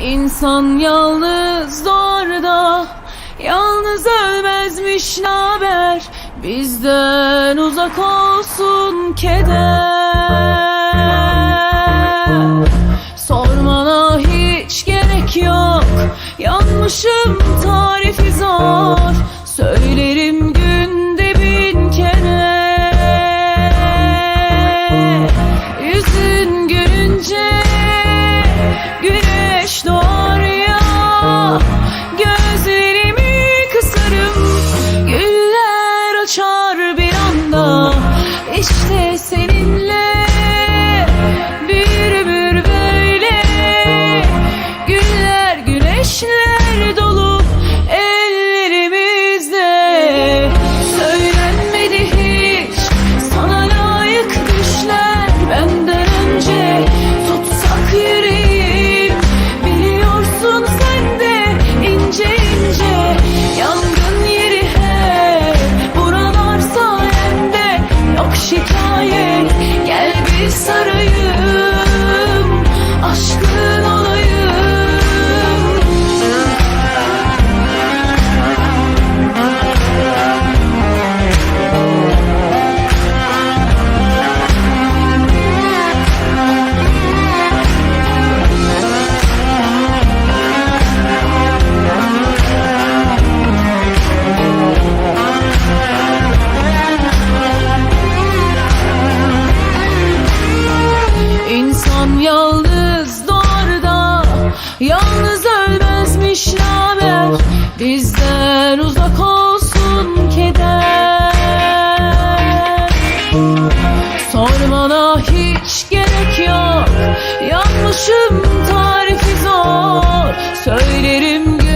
İnsan yalnız orada Yalnız ölmezmiş naber? Bizden uzak olsun keder. Sormana hiç gerek yok Yanmışım tarifi zor Bizden uzak olsun keder. Sormana hiç gerek yok. Yanmışım tarifi zor. Söylerim